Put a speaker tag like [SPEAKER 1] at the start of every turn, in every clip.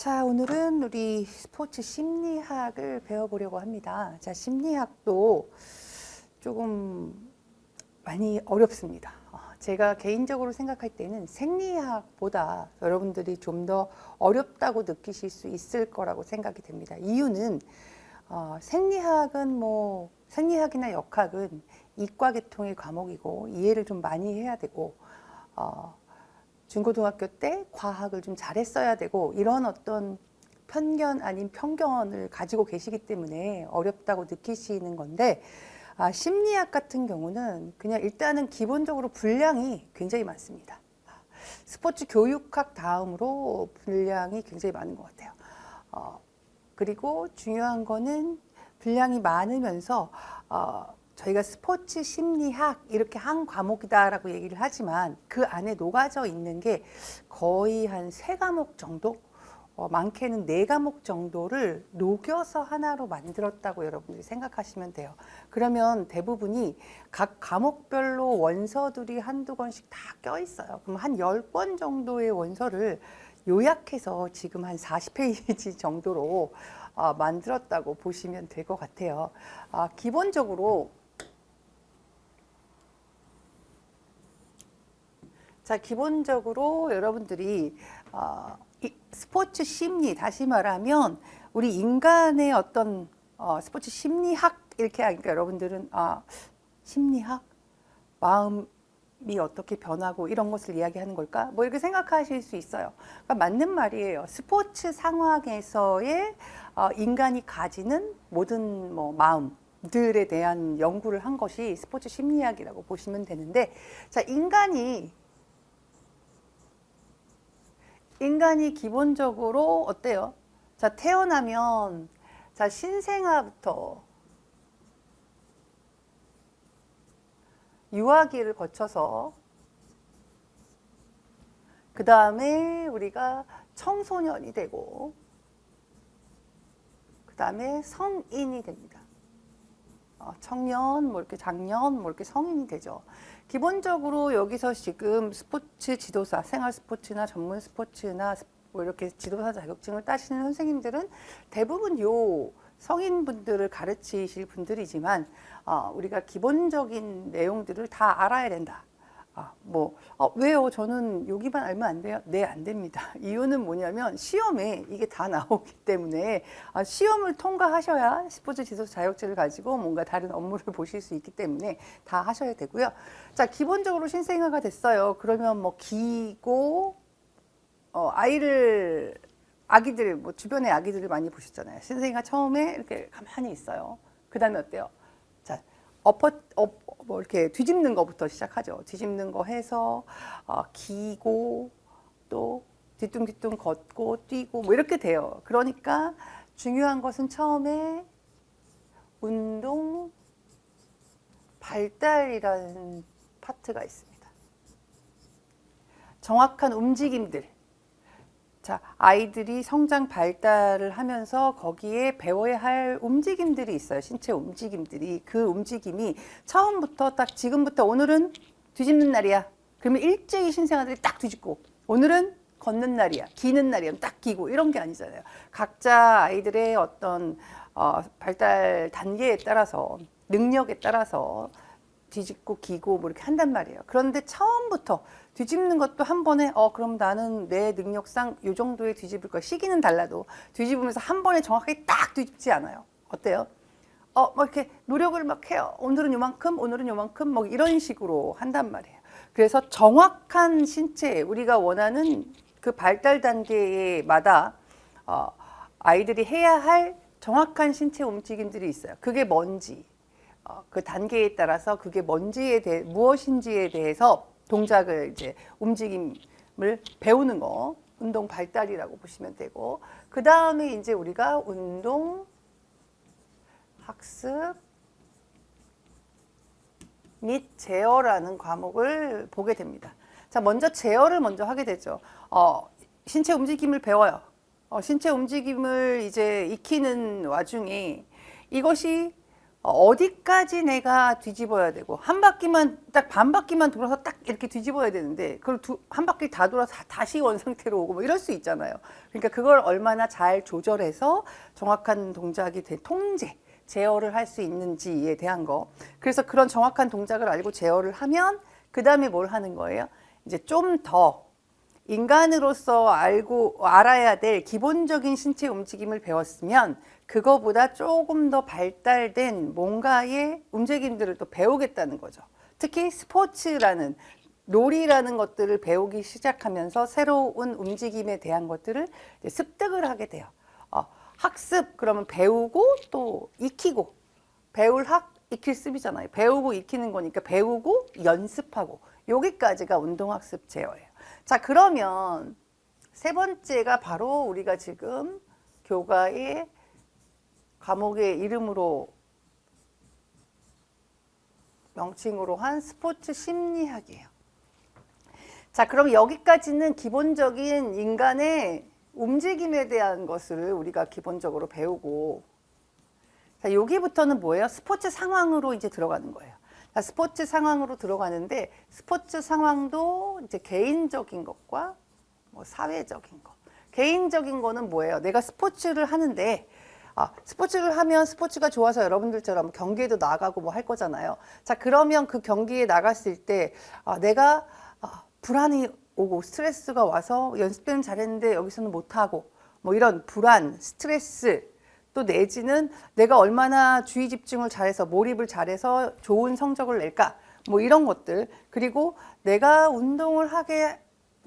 [SPEAKER 1] 자, 오늘은 우리 스포츠 심리학을 배워보려고 합니다. 자, 심리학도 조금 많이 어렵습니다. 어, 제가 개인적으로 생각할 때는 생리학보다 여러분들이 좀 더 어렵다고 느끼실 수 있을 거라고 생각이 됩니다. 이유는 어, 생리학은 뭐 생리학이나 역학은 이과 계통의 과목이고 이해를 좀 많이 해야 되고 어, 중고등학교 때 과학을 좀 잘했어야 되고 이런 어떤 편견 아닌 편견을 가지고 계시기 때문에 어렵다고 느끼시는 건데 아, 심리학 같은 경우는 그냥 일단은 기본적으로 분량이 굉장히 많습니다. 스포츠 교육학 다음으로 분량이 굉장히 많은 것 같아요. 어, 그리고 중요한 거는 분량이 많으면서 어, 저희가 스포츠 심리학 이렇게 한 과목이다라고 얘기를 하지만 그 안에 녹아져 있는 게 거의 한 세 과목 정도 어, 많게는 네 과목 정도를 녹여서 하나로 만들었다고 여러분들이 생각하시면 돼요. 그러면 대부분이 각 과목별로 원서들이 한두 권씩 다 껴 있어요. 그럼 한 열 권 정도의 원서를 요약해서 지금 한 40페이지 정도로 어, 만들었다고 보시면 될 것 같아요. 아, 기본적으로 자, 기본적으로 여러분들이 어, 이 스포츠 심리 다시 말하면 우리 인간의 어떤 어, 스포츠 심리학 이렇게 하니까 여러분들은 아, 심리학 마음이 어떻게 변하고 이런 것을 이야기하는 걸까? 뭐 이렇게 생각하실 수 있어요. 그러니까 맞는 말이에요. 스포츠 상황에서의 어, 인간이 가지는 모든 뭐 마음 들에 대한 연구를 한 것이 스포츠 심리학이라고 보시면 되는데, 자 인간이 인간이 기본적으로 어때요? 자, 태어나면 자, 신생아부터 유아기를 거쳐서 그 다음에 우리가 청소년이 되고 그 다음에 성인이 됩니다. 어, 청년, 뭐 이렇게 장년, 뭐 이렇게 성인이 되죠. 기본적으로 여기서 지금 스포츠 지도사, 생활 스포츠나 전문 스포츠나 뭐 이렇게 지도사 자격증을 따시는 선생님들은 대부분 요 성인분들을 가르치실 분들이지만 어, 우리가 기본적인 내용들을 다 알아야 된다. 아, 뭐, 어, 왜요? 저는 여기만 알면 안 돼요? 네, 안 됩니다. 이유는 뭐냐면 시험에 이게 다 나오기 때문에 아, 시험을 통과하셔야 스포츠 지도사 자격증을 가지고 뭔가 다른 업무를 보실 수 있기 때문에 다 하셔야 되고요. 자, 기본적으로 신생아가 됐어요. 그러면 뭐 기고, 어, 아이를, 아기들, 뭐 주변에 아기들을 많이 보셨잖아요. 신생아 처음에 이렇게 가만히 있어요. 그 다음에 어때요? 자, 엎어, 엎, 뭐 이렇게 뒤집는 것부터 시작하죠. 뒤집는 거 해서 어, 기고 또 뒤뚱뒤뚱 걷고 뛰고 뭐 이렇게 돼요. 그러니까 중요한 것은 처음에 운동 발달이라는 파트가 있습니다. 정확한 움직임들. 자, 아이들이 성장 발달을 하면서 거기에 배워야 할 움직임들이 있어요. 신체 움직임들이. 그 움직임이 처음부터 딱 지금부터 오늘은 뒤집는 날이야. 그러면 일제히 신생아들이 딱 뒤집고 오늘은 걷는 날이야. 기는 날이야. 딱 기고 이런 게 아니잖아요. 각자 아이들의 어떤 어, 발달 단계에 따라서 능력에 따라서 뒤집고 기고 뭐 이렇게 한단 말이에요. 그런데 처음부터 뒤집는 것도 한 번에 어 그럼 나는 내 능력상 요 정도의 뒤집을 거야. 시기는 달라도 뒤집으면서 한 번에 정확하게 딱 뒤집지 않아요. 어때요? 어, 뭐 이렇게 노력을 막 해요. 오늘은 요만큼, 오늘은 요만큼, 뭐 이런 식으로 한단 말이에요. 그래서 정확한 신체, 우리가 원하는 그 발달 단계마다 어, 아이들이 해야 할 정확한 신체 움직임들이 있어요. 그게 뭔지, 어, 그 단계에 따라서 그게 뭔지에 대해 무엇인지에 대해서 동작을 이제 움직임을 배우는 거 운동 발달이라고 보시면 되고 그 다음에 이제 우리가 운동 학습 및 제어라는 과목을 보게 됩니다. 자, 먼저 제어를 먼저 하게 되죠. 어, 신체 움직임을 배워요. 어, 신체 움직임을 이제 익히는 와중에 이것이 어디까지 내가 뒤집어야 되고 한 바퀴만 딱 반 바퀴만 돌아서 딱 이렇게 뒤집어야 되는데 그걸 두, 한 바퀴 다 돌아서 다- 다시 원 상태로 오고 뭐 이럴 수 있잖아요. 그러니까 그걸 얼마나 잘 조절해서 정확한 동작이 돼 통제 제어를 할 수 있는지에 대한 거. 그래서 그런 정확한 동작을 알고 제어를 하면 그 다음에 뭘 하는 거예요? 이제 좀 더 인간으로서 알고 알아야 될 기본적인 신체 움직임을 배웠으면 그거보다 조금 더 발달된 뭔가의 움직임들을 또 배우겠다는 거죠. 특히 스포츠라는 놀이라는 것들을 배우기 시작하면서 새로운 움직임에 대한 것들을 습득을 하게 돼요. 어, 학습 그러면 배우고 또 익히고 배울 학 익힐 습이잖아요. 배우고 익히는 거니까 배우고 연습하고 여기까지가 운동학습 제어예요. 자 그러면 세 번째가 바로 우리가 지금 교과의 과목의 이름으로 명칭으로 한 스포츠 심리학이에요. 자, 그럼 여기까지는 기본적인 인간의 움직임에 대한 것을 우리가 기본적으로 배우고 자, 여기부터는 뭐예요? 스포츠 상황으로 이제 들어가는 거예요. 자, 스포츠 상황으로 들어가는데 스포츠 상황도 이제 개인적인 것과 뭐 사회적인 거. 개인적인 거는 뭐예요? 내가 스포츠를 하는데 아, 스포츠를 하면 스포츠가 좋아서 여러분들처럼 경기에도 나가고 뭐 할 거잖아요. 자, 그러면 그 경기에 나갔을 때 아, 내가 아, 불안이 오고 스트레스가 와서 연습 때는 잘했는데 여기서는 못하고 뭐 이런 불안, 스트레스 또 내지는 내가 얼마나 주의 집중을 잘해서 몰입을 잘해서 좋은 성적을 낼까 뭐 이런 것들 그리고 내가 운동을 하게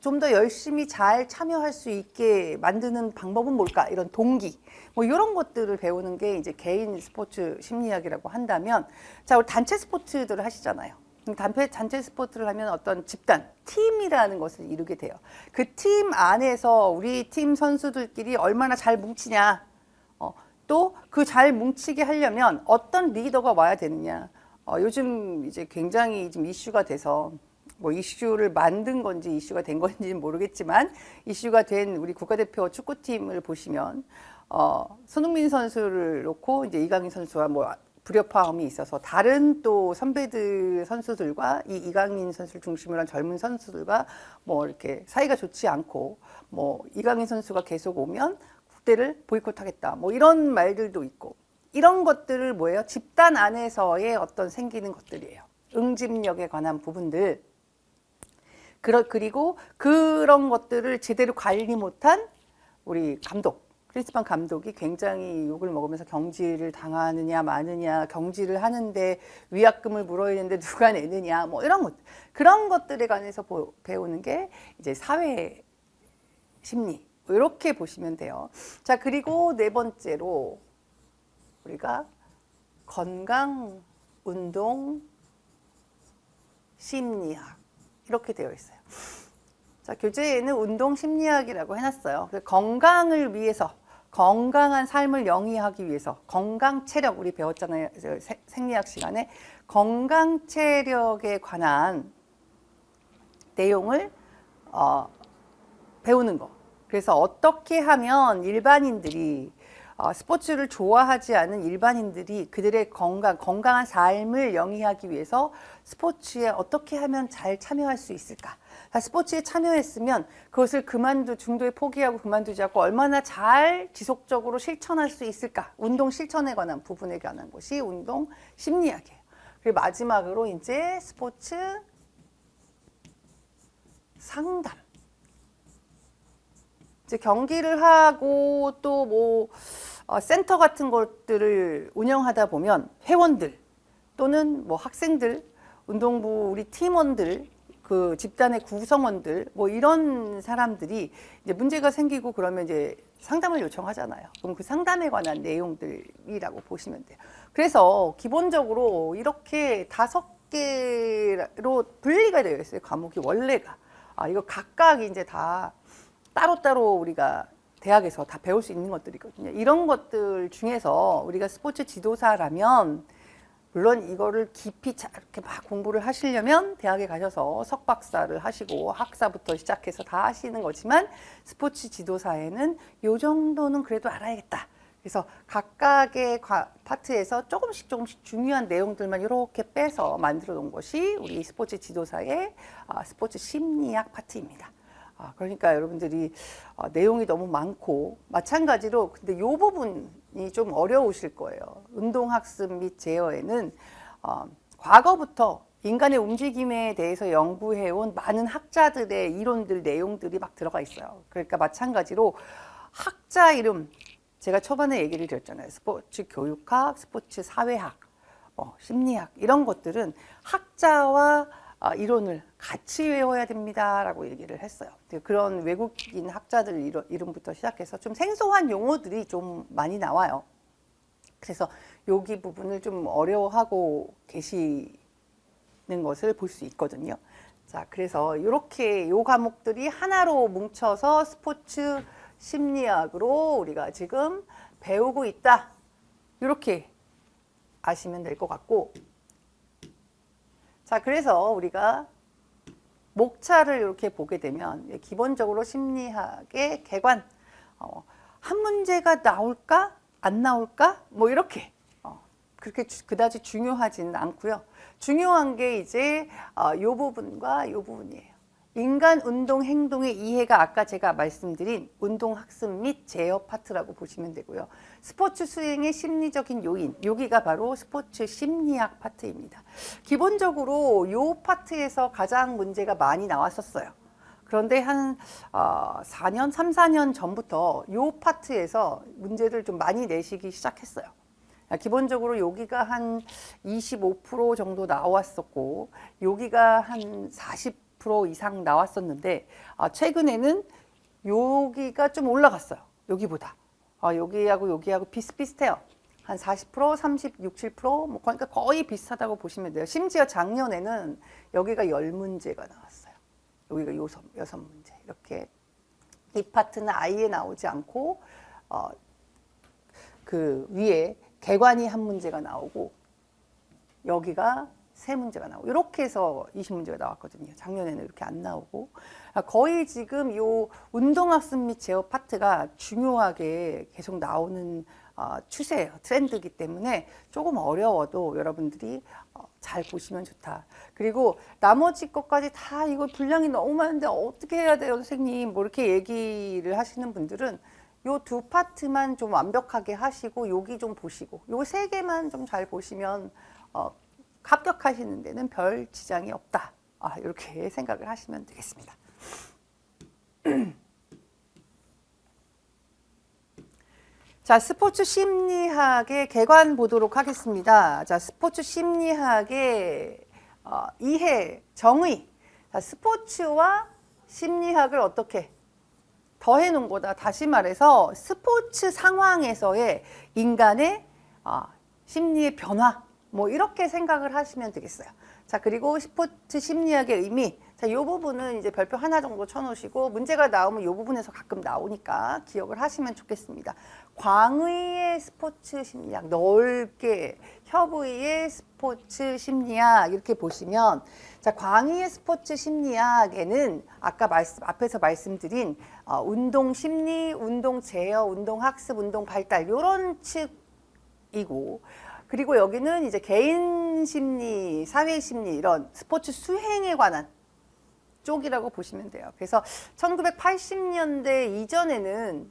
[SPEAKER 1] 좀 더 열심히 잘 참여할 수 있게 만드는 방법은 뭘까 이런 동기 뭐 이런 것들을 배우는 게 이제 개인 스포츠 심리학이라고 한다면 자 우리 단체 스포츠들을 하시잖아요. 단체 단체 스포츠를 하면 어떤 집단 팀이라는 것을 이루게 돼요. 그 팀 안에서 우리 팀 선수들끼리 얼마나 잘 뭉치냐 어, 또 그 잘 뭉치게 하려면 어떤 리더가 와야 되느냐. 어, 요즘 이제 굉장히 지금 이슈가 돼서 뭐 이슈를 만든 건지 이슈가 된 건지는 모르겠지만 이슈가 된 우리 국가대표 축구팀을 보시면 어, 손흥민 선수를 놓고 이제 이강인 선수와 뭐 불협화음이 있어서 다른 또 선배들 선수들과 이 이강인 선수를 중심으로 한 젊은 선수들과 뭐 이렇게 사이가 좋지 않고 뭐 이강인 선수가 계속 오면 국대를 보이콧하겠다. 뭐 이런 말들도 있고 이런 것들을 뭐예요? 집단 안에서의 어떤 생기는 것들이에요. 응집력에 관한 부분들. 그리고 그런 것들을 제대로 관리 못한 우리 감독, 크리스판 감독이 굉장히 욕을 먹으면서 경질을 당하느냐 마느냐, 경질을 하는데 위약금을 물어야 되는데 누가 내느냐, 뭐 이런 것, 그런 것들에 관해서 보- 배우는 게 이제 사회 심리. 이렇게 보시면 돼요. 자, 그리고 네 번째로 우리가 건강, 운동, 심리학. 이렇게 되어 있어요. 자, 교재에는 운동 심리학이라고 해놨어요. 건강을 위해서, 건강한 삶을 영위하기 위해서, 건강 체력, 우리 배웠잖아요. 생리학 시간에. 건강 체력에 관한 내용을 어, 배우는 거. 그래서 어떻게 하면 일반인들이 어, 스포츠를 좋아하지 않은 일반인들이 그들의 건강, 건강한 삶을 영위하기 위해서 스포츠에 어떻게 하면 잘 참여할 수 있을까? 자, 스포츠에 참여했으면 그것을 그만두, 중도에 포기하고 그만두지 않고 얼마나 잘 지속적으로 실천할 수 있을까? 운동 실천에 관한 부분에 관한 것이 운동 심리학이에요. 그리고 마지막으로 이제 스포츠 상담. 이제 경기를 하고 또뭐 센터 같은 것들을 운영하다 보면 회원들 또는 뭐 학생들, 운동부 우리 팀원들, 그 집단의 구성원들 뭐 이런 사람들이 이제 문제가 생기고 그러면 이제 상담을 요청하잖아요. 그럼 그 상담에 관한 내용들이라고 보시면 돼요. 그래서 기본적으로 이렇게 다섯 개로 분리가 되어 있어요. 과목이 원래가. 아, 이거 각각 이제 다 따로따로 우리가 대학에서 다 배울 수 있는 것들이거든요. 이런 것들 중에서 우리가 스포츠 지도사라면 물론 이거를 깊이 자- 이렇게 막 공부를 하시려면 대학에 가셔서 석박사를 하시고 학사부터 시작해서 다 하시는 거지만 스포츠 지도사에는 요 정도는 그래도 알아야겠다. 그래서 각각의 과- 파트에서 조금씩 조금씩 중요한 내용들만 이렇게 빼서 만들어 놓은 것이 우리 스포츠 지도사의 아, 스포츠 심리학 파트입니다. 아, 그러니까 여러분들이 어, 내용이 너무 많고 마찬가지로 근데 이 부분이 좀 어려우실 거예요. 운동학습 및 제어에는 어, 과거부터 인간의 움직임에 대해서 연구해온 많은 학자들의 이론들 내용들이 막 들어가 있어요. 그러니까 마찬가지로 학자 이름 제가 초반에 얘기를 드렸잖아요. 스포츠 교육학, 스포츠 사회학, 어, 심리학 이런 것들은 학자와 아, 이론을 같이 외워야 됩니다라고 얘기를 했어요. 그런 외국인 학자들 이름- 이름부터 시작해서 좀 생소한 용어들이 좀 많이 나와요. 그래서 여기 부분을 좀 어려워하고 계시는 것을 볼 수 있거든요. 자, 그래서 이렇게 요 과목들이 하나로 뭉쳐서 스포츠 심리학으로 우리가 지금 배우고 있다. 이렇게 아시면 될 것 같고. 자, 그래서 우리가 목차를 이렇게 보게 되면 예, 기본적으로 심리학의 개관 어, 한 문제가 나올까 안 나올까 뭐 이렇게 어, 그렇게 주- 그다지 중요하지는 않고요. 중요한 게 이제 어, 요 부분과 요 부분이에요. 인간 운동 행동의 이해가 아까 제가 말씀드린 운동 학습 및 제어 파트라고 보시면 되고요. 스포츠 수행의 심리적인 요인, 여기가 바로 스포츠 심리학 파트입니다. 기본적으로 요 파트에서 가장 문제가 많이 나왔었어요. 그런데 한 어, 4년, 3, 4년 전부터 요 파트에서 문제를 좀 많이 내시기 시작했어요. 아, 기본적으로 여기가 한 25% 정도 나왔었고 여기가 한40% 이상 나왔었는데 아, 최근에는 여기가 좀 올라갔어요. 여기보다. 아, 여기하고 여기하고 비슷비슷해요. 한 40%, 30, 67%, 뭐 그러니까 거의 비슷하다고 보시면 돼요. 심지어 작년에는 여기가 10문제가 나왔어요. 여기가 여섯, 여섯 문제. 이렇게 이 파트는 아예 나오지 않고 어, 그 위에 개관이 한 문제가 나오고 여기가 세 문제가 나오고 이렇게 해서 20문제가 나왔거든요. 작년에는 이렇게 안 나오고 아, 거의 지금 요 운동학습 및 제어 파트가 중요하게 계속 나오는 어, 추세예요. 트렌드이기 때문에 조금 어려워도 여러분들이 어, 잘 보시면 좋다. 그리고 나머지 것까지 다 이거 분량이 너무 많은데 어떻게 해야 돼요, 선생님? 뭐 이렇게 얘기를 하시는 분들은 요두 파트만 좀 완벽하게 하시고 여기 좀 보시고 요 세 개만 좀 잘 보시면 어, 합격하시는 데는 별 지장이 없다. 아, 이렇게 생각을 하시면 되겠습니다. 자, 스포츠 심리학의 개관 보도록 하겠습니다. 자, 스포츠 심리학의 어, 이해, 정의. 자, 스포츠와 심리학을 어떻게 더해 놓은 거다. 다시 말해서 스포츠 상황에서의 인간의 어, 심리의 변화. 뭐 이렇게 생각을 하시면 되겠어요. 자, 그리고 스포츠 심리학의 의미. 자, 이 부분은 이제 별표 하나 정도 쳐놓으시고 문제가 나오면 이 부분에서 가끔 나오니까 기억을 하시면 좋겠습니다. 광의의 스포츠 심리학, 넓게 협의의 스포츠 심리학 이렇게 보시면 자, 광의의 스포츠 심리학에는 아까 말씀 앞에서 말씀드린 어, 운동 심리, 운동 제어, 운동 학습, 운동 발달 이런 측 이고 그리고 여기는 이제 개인 심리, 사회 심리 이런 스포츠 수행에 관한 쪽이라고 보시면 돼요. 그래서 1980년대 이전에는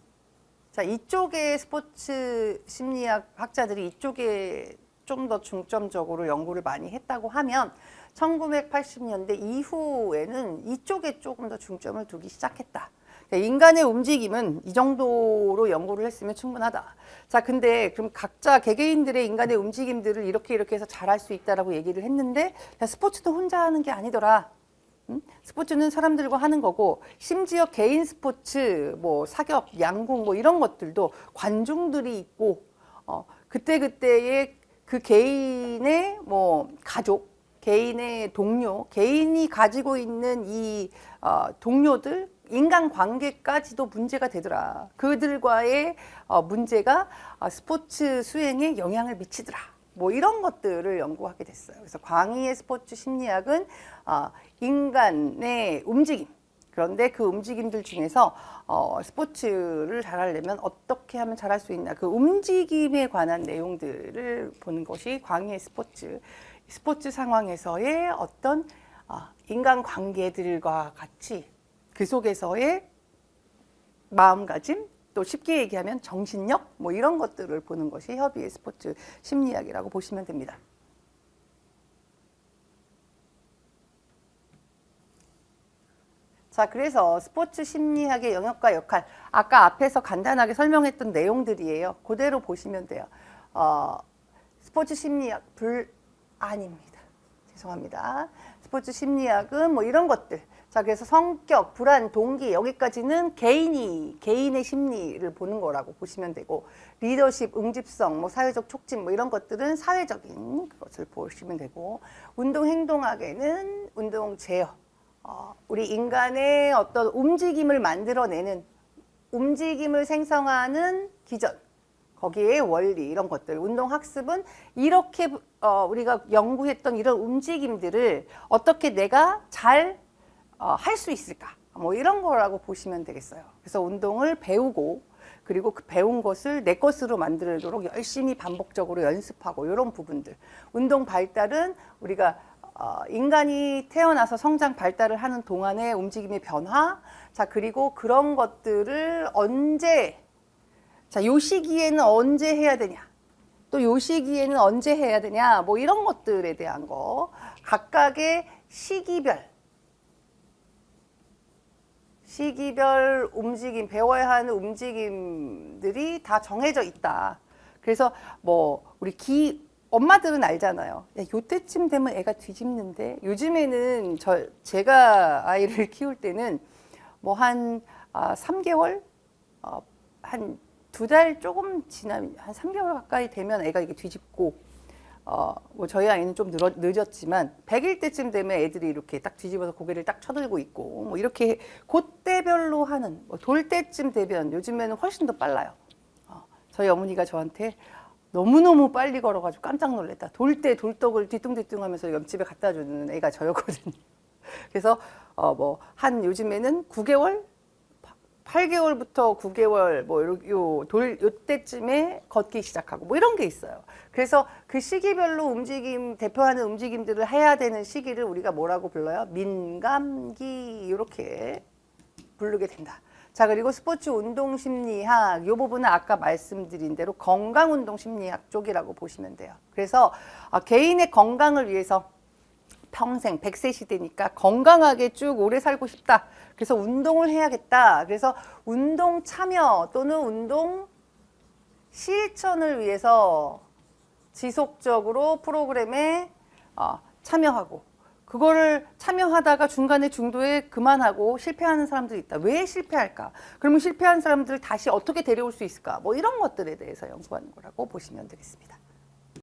[SPEAKER 1] 자 이쪽의 스포츠 심리학 학자들이 이쪽에 좀 더 중점적으로 연구를 많이 했다고 하면 1980년대 이후에는 이쪽에 조금 더 중점을 두기 시작했다. 인간의 움직임은 이 정도로 연구를 했으면 충분하다. 자, 근데 그럼 각자 개개인들의 인간의 움직임들을 이렇게 이렇게 해서 잘할 수 있다라고 얘기를 했는데 야, 스포츠도 혼자 하는 게 아니더라. 음? 스포츠는 사람들과 하는 거고 심지어 개인 스포츠 뭐 사격, 양궁 뭐 이런 것들도 관중들이 있고 어, 그때 그때의 그 개인의 뭐 가족, 개인의 동료, 개인이 가지고 있는 이 어, 동료들 인간 관계까지도 문제가 되더라. 그들과의 어, 문제가 어, 스포츠 수행에 영향을 미치더라. 뭐 이런 것들을 연구하게 됐어요. 그래서 광의의 스포츠 심리학은 어, 인간의 움직임, 그런데 그 움직임들 중에서 어, 스포츠를 잘하려면 어떻게 하면 잘할 수 있나 그 움직임에 관한 내용들을 보는 것이 광의 스포츠 스포츠 상황에서의 어떤 어, 인간 관계들과 같이 그 속에서의 마음가짐 또 쉽게 얘기하면 정신력 뭐 이런 것들을 보는 것이 협의의 스포츠 심리학이라고 보시면 됩니다. 자, 그래서 스포츠 심리학의 영역과 역할, 아까 앞에서 간단하게 설명했던 내용들이에요. 그대로 보시면 돼요. 어, 스포츠 심리학 불 아닙니다. 죄송합니다. 스포츠 심리학은 뭐 이런 것들. 자, 그래서 성격, 불안, 동기 여기까지는 개인이 개인의 심리를 보는 거라고 보시면 되고 리더십, 응집성, 뭐 사회적 촉진 뭐 이런 것들은 사회적인 것을 보시면 되고 운동 행동학에는 운동 제어, 어, 우리 인간의 어떤 움직임을 만들어내는 움직임을 생성하는 기전 거기에 원리 이런 것들. 운동 학습은 이렇게 어, 우리가 연구했던 이런 움직임들을 어떻게 내가 잘 할 수 있을까 뭐 이런 거라고 보시면 되겠어요 그래서 운동을 배우고 그리고 그 배운 것을 내 것으로 만들도록 열심히 반복적으로 연습하고 이런 부분들 운동 발달은 우리가 어, 인간이 태어나서 성장 발달을 하는 동안의 움직임의 변화 자 그리고 그런 것들을 언제 자, 요 시기에는 언제 해야 되냐? 또 요 시기에는 언제 해야 되냐? 뭐 이런 것들에 대한 거. 각각의 시기별. 시기별 움직임, 배워야 하는 움직임들이 다 정해져 있다. 그래서 뭐, 우리 기, 엄마들은 알잖아요. 야, 요때쯤 되면 애가 뒤집는데. 요즘에는 저, 제가 아이를 키울 때는 뭐 한, 아, 3개월? 어, 한두 달 조금 지나면 한 3개월 가까이 되면 애가 이게 뒤집고 어, 뭐 저희 아이는 좀 늘어, 늦었지만 100일 때쯤 되면 애들이 이렇게 딱 뒤집어서 고개를 딱 쳐들고 있고 뭐 이렇게 그때별로 하는 뭐 돌 때쯤 되면 요즘에는 훨씬 더 빨라요. 어, 저희 어머니가 저한테 너무너무 빨리 걸어가지고 깜짝 놀랐다. 돌 때 돌떡을 뒤뚱뒤뚱 하면서 옆집에 갖다 주는 애가 저였거든요. 그래서 어, 뭐 한 요즘에는 9개월 8개월부터 9개월 뭐요돌 요때쯤에 걷기 시작하고 뭐 이런 게 있어요. 그래서 그 시기별로 움직임 대표하는 움직임들을 해야 되는 시기를 우리가 뭐라고 불러요? 민감기 이렇게 부르게 된다. 자 그리고 스포츠 운동 심리학 요 부분은 아까 말씀드린 대로 건강 운동 심리학 쪽이라고 보시면 돼요. 그래서 아, 개인의 건강을 위해서 평생 100세 시대니까 건강하게 쭉 오래 살고 싶다. 그래서 운동을 해야겠다. 그래서 운동 참여 또는 운동 실천을 위해서 지속적으로 프로그램에 어, 참여하고 그거를 참여하다가 중간에 중도에 그만하고 실패하는 사람들이 있다. 왜 실패할까? 그러면 실패한 사람들을 다시 어떻게 데려올 수 있을까? 뭐 이런 것들에 대해서 연구하는 거라고 보시면 되겠습니다.